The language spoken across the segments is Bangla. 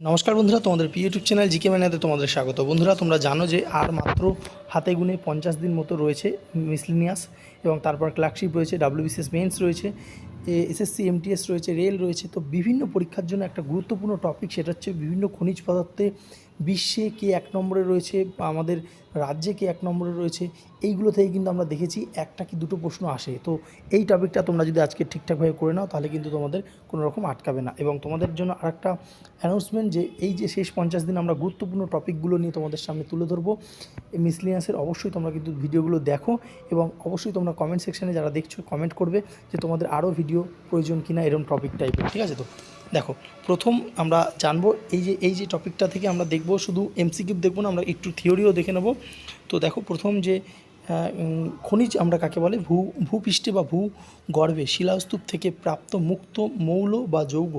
নমস্কার বন্ধুরা, তোমাদের ইউটিউব চ্যানেল জিকে ম্যানাতে তোমাদের স্বাগত। বন্ধুরা, তোমরা জানো যে আর মাত্র হাতে গুনে পঞ্চাশ দিন মতো রয়েছে মিসলিনিয়াস এবং তারপর ক্লার্কশিপ রয়েছে ডাব্লিউবিসিএস মেন্স রয়েছে এসএসসি এমটিএস রয়েছে রেল রয়েছে। তো বিভিন্ন পরীক্ষার জন্য একটা গুরুত্বপূর্ণ টপিক সেটা হচ্ছে বিভিন্ন খনিজ পদার্থে বিশ্বে কে এক নম্বরে রয়েছে আমাদের রাজ্যে কে এক নম্বরে রয়েছে? এইগুলো থেকে কিন্তু আমরা দেখেছি একটা কি দুটো প্রশ্ন আসে। তো এই টপিকটা তোমরা যদি আজকে ঠিকঠাকভাবে করে নাও, তাহলে কিন্তু তোমাদের কোনো রকম আটকাবে না। এবং তোমাদের জন্য আরেকটা অ্যানাউন্সমেন্ট যে, এই যে শেষ পঞ্চাশ দিন আমরা গুরুত্বপূর্ণ টপিকগুলো নিয়ে তোমাদের সামনে তুলে ধরবো, এই মিসলিয়ান্সের অবশ্যই তোমরা কিন্তু ভিডিওগুলো দেখো এবং অবশ্যই তোমরা কমেন্ট সেকশনে যারা দেখছ কমেন্ট করবে যে তোমাদের আরও ভিডিও প্রয়োজন কিনা এরকম টপিক টাইপের ঠিক আছে তো? দেখো, প্রথম আমরা জানব এই যে এই যে টপিকটা থেকে আমরা দেখব, শুধু এমসিকিউ দেখব না, আমরা একটু থিওরিও দেখে নেব। তো দেখো, প্রথম যে খনিজ আমরা কাকে বলে? ভূ, ভূপৃষ্ঠে বা ভূ গর্ভে শিলাস্তূপ থেকে প্রাপ্ত মুক্ত মৌল বা যৌগ,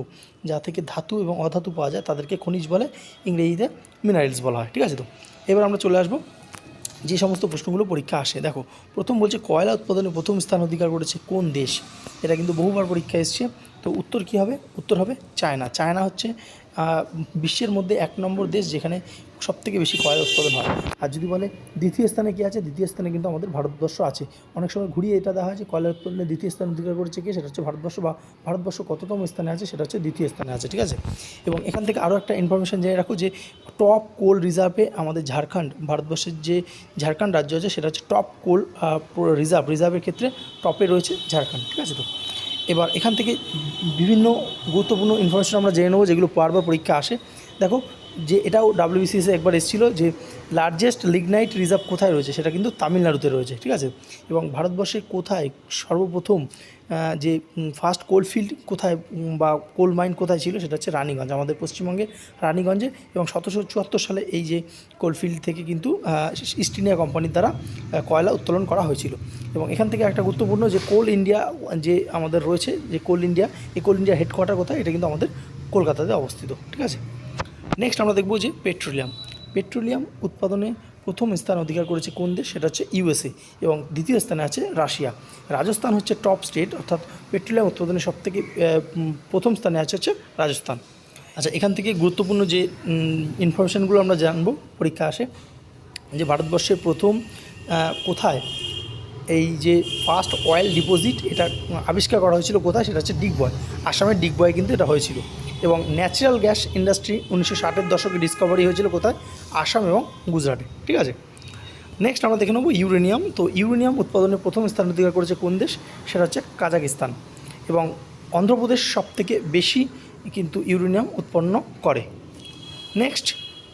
যা থেকে ধাতু এবং অধাতু পাওয়া যায়, তাদেরকে খনিজ বলে ইংরেজিতে মিনারেলস বলা হয়, ঠিক আছে তো? এবার আমরা চলে আসব, যে সমস্ত প্রশ্নগুলো পরীক্ষা আসে। দেখো, প্রথম বলছে কয়লা উৎপাদনে প্রথম স্থান অধিকার করেছে কোন দেশ? এটা কিন্তু বহুবার পরীক্ষা এসছে। তো উত্তর কী হবে? উত্তর হবে চায়না। চায়না হচ্ছে বিশ্বের মধ্যে এক নম্বর দেশ যেখানে সবথেকে বেশি কয়লা উৎপাদন হয়। আর যদি বলে দ্বিতীয় স্থানে কী আছে? দ্বিতীয় স্থানে কিন্তু আমাদের ভারতবর্ষ আছে। অনেক সময় ঘুরিয়ে এটা দেওয়া হয় যে কয়লা উৎপাদনে দ্বিতীয় স্থান অধিকার করেছে কে? সেটা হচ্ছে ভারতবর্ষ বা ভারতবর্ষ কততম স্থানে আছে? সেটা হচ্ছে দ্বিতীয় স্থানে আছে, ঠিক আছে? এবং এখান থেকে আরও একটা ইনফরমেশন জেনে রাখো যে টপ কোল রিজার্ভে আমাদের ঝাড়খণ্ড, ভারতবর্ষের যে ঝাড়খণ্ড রাজ্য আছে, সেটা হচ্ছে টপ কোল রিজার্ভ রিজার্ভের ক্ষেত্রে টপে রয়েছে ঝাড়খণ্ড, ঠিক আছে তো? এবার এখান থেকে বিভিন্ন গুরুত্বপূর্ণ ইনফরমেশন আমরা জেনে নেব যেগুলো বারবার পরীক্ষা আসে। দেখো যে এটাও ডাব্লিউবিসিএসে একবার এসেছিল যে লার্জেস্ট লিগনাইট রিজার্ভ কোথায় রয়েছে, সেটা কিন্তু তামিলনাড়ুতে রয়েছে, ঠিক আছে? এবং ভারতবর্ষে কোথায় সর্বপ্রথম যে ফার্স্ট কোলফিল্ড কোথায় বা কোল মাইন কোথায় ছিল সেটা হচ্ছে রানীগঞ্জ, আমাদের পশ্চিমবঙ্গের রানীগঞ্জে। এবং সতেরোশো চুয়াত্তর সালে এই যে কোলফিল্ড থেকে কিন্তু ইস্ট ইন্ডিয়া কোম্পানির দ্বারা কয়লা উত্তোলন করা হয়েছিল। এবং এখান থেকে একটা গুরুত্বপূর্ণ যে কোল ইন্ডিয়া যে আমাদের রয়েছে, যে কোল ইন্ডিয়া এই কোল ইন্ডিয়ার হেডকোয়ার্টার কোথায়, এটা কিন্তু আমাদের কলকাতাতে অবস্থিত, ঠিক আছে? নেক্সট আমরা দেখব যে পেট্রোলিয়াম। পেট্রোলিয়াম উৎপাদনে প্রথম স্থান অধিকার করেছে কোন দেশ? সেটা হচ্ছে ইউএসএ এবং দ্বিতীয় স্থানে আছে রাশিয়া। রাজস্থান হচ্ছে টপ স্টেট অর্থাৎ পেট্রোলিয়াম উৎপাদনে সবথেকে প্রথম স্থানে আছে হচ্ছে রাজস্থান। আচ্ছা এখান থেকে গুরুত্বপূর্ণ যে ইনফরমেশানগুলো আমরা জানব, পরীক্ষা আসে, যে ভারতবর্ষের প্রথম কোথায় এই যে ফার্স্ট অয়েল ডিপোজিট এটা আবিষ্কার করা হয়েছিল কোথায়? সেটা হচ্ছে ডিগবয়। আসামের ডিগবয় কিন্তু এটা হয়েছিল। এবং ন্যাচারাল গ্যাস ইন্ডাস্ট্রি উনিশশো ষাটের দশকে ডিসকভারি হয়েছিল কোথায়? আসাম এবং গুজরাটে, ঠিক আছে? নেক্সট আমরা দেখে নেব ইউরেনিয়াম। তো ইউরেনিয়াম উৎপাদনে প্রথম স্থান অধিকার করেছে কোন দেশ? সেটা হচ্ছে কাজাকিস্তান। এবং অন্ধ্রপ্রদেশ সবথেকে বেশি কিন্তু ইউরেনিয়াম উৎপন্ন করে। নেক্সট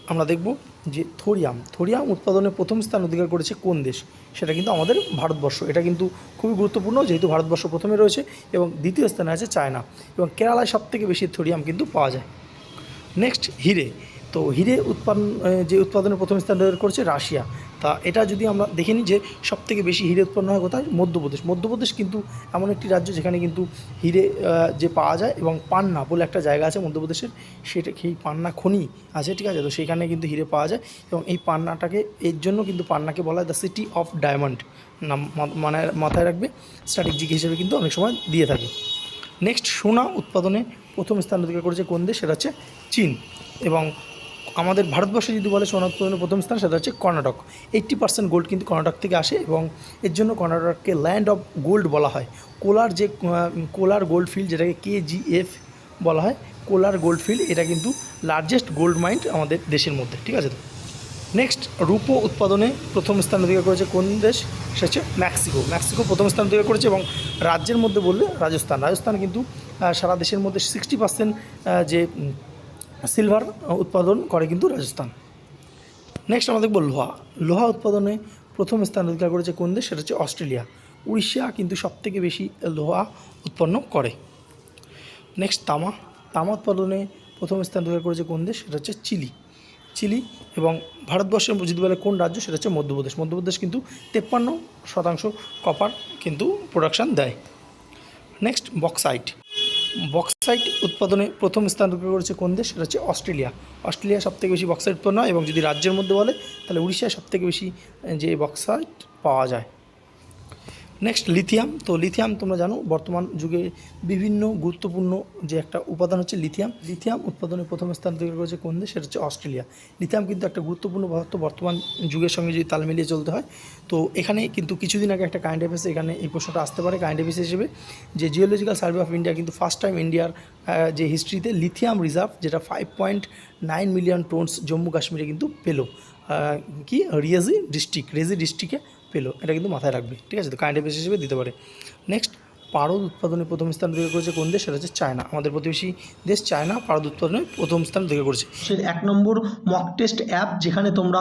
আমরা দেখব যে থোরিয়াম থোরিয়াম উৎপাদনে প্রথম স্থান অধিকার করেছে কোন দেশ? সেটা কিন্তু আমাদের ভারতবর্ষ। এটা কিন্তু খুবই গুরুত্বপূর্ণ, যেহেতু ভারতবর্ষ প্রথমে রয়েছে এবং দ্বিতীয় স্থানে আছে চায়না এবং কেরালায় সবথেকে বেশি থোরিয়াম কিন্তু পাওয়া যায়। নেক্সট হিরে। তো হিরে উৎপাদন যে উৎপাদনে প্রথম স্থান করেছে রাশিয়া। তা এটা যদি আমরা দেখে নিই যে সবথেকে বেশি হিরে উৎপন্ন হয় কোথায়? মধ্যপ্রদেশ। মধ্যপ্রদেশ কিন্তু এমন একটি রাজ্য যেখানে কিন্তু হিরে যে পাওয়া যায় এবং পান্না বলে একটা জায়গা আছে মধ্যপ্রদেশের, সেটা সেই পান্না খনি আছে? ঠিক আছে? তো সেইখানে কিন্তু হিরে পাওয়া যায় এবং এই পান্নাটাকে, এর জন্য কিন্তু পান্নাকে বলা হয় দ্য সিটি অফ ডায়মন্ড। নাম মানে মাথায় রাখবে স্ট্র্যাটেজিক হিসেবে কিন্তু অনেক সময় দিয়ে থাকে। নেক্সট সোনা উৎপাদনে প্রথম স্থান অধিকার করেছে কোন দেশ? সেটা হচ্ছে চীন। এবং আমাদের ভারতবর্ষে যদি বলে সোনা উৎপাদনে প্রথম স্থান, সেটা হচ্ছে কর্ণাটক। এইট্টি পার্সেন্ট গোল্ড কিন্তু কর্ণাটক থেকে আসে এবং এর জন্য কর্ণাটককে ল্যান্ড অফ গোল্ড বলা হয়। কোলার যে কোলার গোল্ড ফিল্ড যেটাকে কেজিএফ বলা হয়, কোলার গোল্ড ফিল্ড এটা কিন্তু লার্জেস্ট গোল্ড মাইন্ড আমাদের দেশের মধ্যে, ঠিক আছে নেক্সট রূপো উৎপাদনে প্রথম স্থান অধিকার করেছে কোন দেশ? সেটা হচ্ছে মেক্সিকো। মেক্সিকো প্রথম স্থান অধিকার করেছে এবং রাজ্যের মধ্যে বললে রাজস্থান। রাজস্থান কিন্তু সারা দেশের মধ্যে সিক্সটি পার্সেন্ট যে সিলভার উৎপাদন করে কিন্তু রাজস্থান। নেক্সট আমরা দেখব লোহা। লোহা উৎপাদনে প্রথম স্থান অধিকার করেছে কোন দেশ? সেটা হচ্ছে অস্ট্রেলিয়া। উড়িষ্যা কিন্তু সবথেকে বেশি লোহা উৎপন্ন করে। নেক্সট তামা। তামা উৎপাদনে প্রথম স্থান অধিকার করেছে কোন দেশ? সেটা হচ্ছে চিলি। চিলি এবং ভারতবর্ষের যদি বলে কোন রাজ্য? সেটা হচ্ছে মধ্যপ্রদেশ। মধ্যপ্রদেশ কিন্তু তেপ্পান্ন শতাংশ কপার কিন্তু প্রোডাকশান দেয়। নেক্সট বক্সাইট বক্সাইট উৎপাদনে প্রথম স্থান অধিকার করেছে কোন দেশ? সেটা হচ্ছে অস্ট্রেলিয়া। অস্ট্রেলিয়া সবথেকে বেশি বক্সাইট উৎপন্ন এবং যদি রাজ্যের মধ্যে বলে, তাহলে উড়িষ্যায় সবথেকে বেশি যে বক্সাইট পাওয়া যায়। নেক্সট লিথিয়াম তো লিথিয়াম তোমরা জানো, বর্তমান যুগে বিভিন্ন গুরুত্বপূর্ণ যে একটা উপাদান হচ্ছে লিথিয়াম লিথিয়াম উৎপাদনে প্রথম স্থান অধিকার করেছে কোন দেশ? সেটা হচ্ছে অস্ট্রেলিয়া। লিথিয়াম কিন্তু একটা গুরুত্বপূর্ণ পদার্থ বর্তমান যুগের সঙ্গে যদি তাল মিলিয়ে চলতে হয়। তো এখানে কিন্তু কিছুদিন আগে একটা কারেন্ট অ্যাফেয়ার্স এখানে এই প্রশ্নটা আসতে পারে কারেন্ট অ্যাফেয়ার্স হিসেবে। যে জিওলজিক্যাল সার্ভে অফ ইন্ডিয়া কিন্তু ফার্স্ট টাইম ইন্ডিয়ার যে হিস্ট্রিতে লিথিয়াম রিজার্ভ যেটা five point nine million tonnes Jammu কাশ্মীরে কিন্তু পেল। কি? রিয়াজি ডিস্ট্রিক্ট রেজি ডিস্ট্রিক্টে পেল, এটা কিন্তু মাথায় রাখবে, ঠিক আছে? তো কারেন্ট অ্যাফেয়ার্স হিসেবে দিতে পারে। নেক্সট পারদ উৎপাদনে প্রথম স্থান দিকে করেছে কোন দেশ? সেটা হচ্ছে চায়না। আমাদের প্রতিবেশী দেশ চায়না পারদ উৎপাদনে প্রথম স্থান দিকে করেছে। এক নম্বর মক টেস্ট অ্যাপ যেখানে তোমরা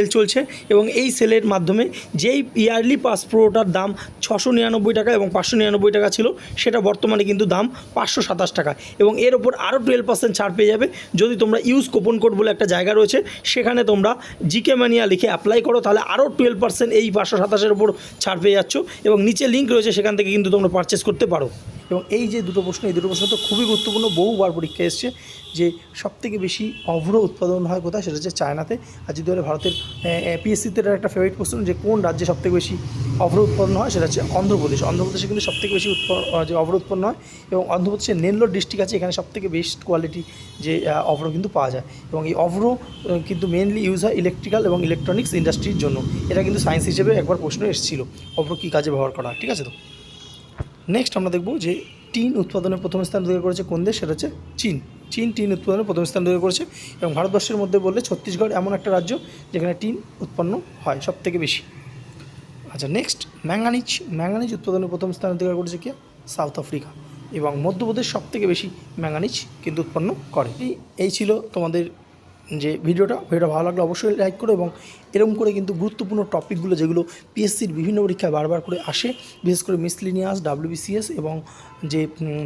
সেল চলছে এবং এই সেলের মাধ্যমে যেই ইয়ারলি পাস প্রোটার দাম ছশো নিরানব্বই টাকা এবং পাঁচশো নিরানব্বই টাকা ছিল, সেটা বর্তমানে কিন্তু দাম পাঁচশো সাতাশ টাকা। এবং এর ওপর আরও টুয়েলভ পার্সেন্ট ছাড় পেয়ে যাবে যদি তোমরা ইউজ কোপন কোড বলে একটা জায়গা রয়েছে, সেখানে তোমরা জিকে ম্যানিয়া লিখে অ্যাপ্লাই করো, তাহলে আরও টুয়েলভ পার্সেন্ট এই পাঁচশো সাতাশের ওপর ছাড় পেয়ে যাচ্ছ এবং নিচে লিঙ্ক রয়েছে, সেখান থেকে কিন্তু তোমরা পারচেস করতে পারো। এবং এই যে দুটো প্রশ্ন, এই দুটো প্রশ্ন তো খুবই গুরুত্বপূর্ণ। বহুবার পরীক্ষা এসছে যে সবথেকে বেশি অভ্র উৎপাদন হয় কোথায় সেটা হচ্ছে চায়নাতে। আর যদি বলে ভারতের পিএসসিতে একটা ফেভারিট প্রশ্ন যে কোন রাজ্যে সবথেকে বেশি অভ্র উৎপাদন হয় সেটা হচ্ছে অন্ধ্রপ্রদেশ। অন্ধ্রপ্রদেশে কিন্তু সবথেকে বেশি যে অভ্র উৎপন্ন হয় এবং অন্ধ্রপ্রদেশের নেল্লোর ডিস্ট্রিক্ট আছে এখানে সবথেকে বেস্ট কোয়ালিটি যে অভ্র কিন্তু পাওয়া যায়। এবং এই অভ্র কিন্তু মেনলি ইউজ হয় ইলেকট্রিক্যাল এবং ইলেকট্রনিক্স ইন্ডাস্ট্রির জন্য। এটা কিন্তু সায়েন্স হিসেবে একবার প্রশ্ন এসেছিল, অভ্র কী কাজে ব্যবহার করা ঠিক আছে তো? নেক্সট আমরা দেখব যে টিন উৎপাদনে প্রথম স্থান অধিকার করেছে কোন দেশ? সেটা হচ্ছে চীন। চীন টিন উৎপাদনে প্রথম স্থান অধিকার করেছে এবং ভারতবর্ষের মধ্যে বললে ছত্তিশগড় এমন একটা রাজ্য যেখানে টিন উৎপন্ন হয় সব থেকে বেশি। আচ্ছা নেক্সট ম্যাঙ্গানিজ ম্যাঙ্গানিজ উৎপাদনে প্রথম স্থান অধিকার করেছে কি? South Africa. এবং মধ্যপ্রদেশ সব থেকে বেশি ম্যাঙ্গানিজ কিন্তু উৎপন্ন করে। এই ছিল তোমাদের যে ভিডিওটা ভিডিওটা ভালো লাগলে অবশ্যই লাইক করো এবং এরকম করে কিন্তু গুরুত্বপূর্ণ টপিকগুলো যেগুলো পিএসসির বিভিন্ন পরীক্ষায় বারবার করে আসে, বিশেষ করে মিসলিনিয়াস ডাব্লিউবিসিএস এবং যে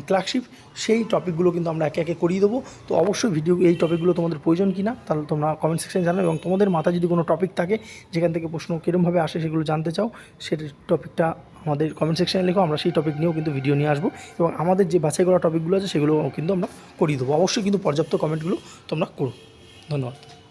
ক্লার্কশিপ সেই টপিকগুলো কিন্তু আমরা একে একে করিয়ে দেবো। তো অবশ্যই ভিডিও এই টপিকগুলো তোমাদের প্রয়োজন কি না তাহলে তোমরা কমেন্ট সেকশানে জানাও এবং তোমাদের মাথায় যদি কোনো টপিক থাকে, যেখান থেকে প্রশ্ন কীরমভাবে আসে সেগুলো জানতে চাও সেটার টপিকটা আমাদের কমেন্ট সেকশানে লেখো, আমরা সেই টপিক নিয়েও কিন্তু ভিডিও নিয়ে আসব এবং আমাদের যে বাছাই করা টপিকগুলো আছে সেগুলো কিন্তু আমরা করিয়ে দেবো। অবশ্যই কিন্তু পর্যাপ্ত কমেন্টগুলো তোমরা করো। ধন্যবাদ।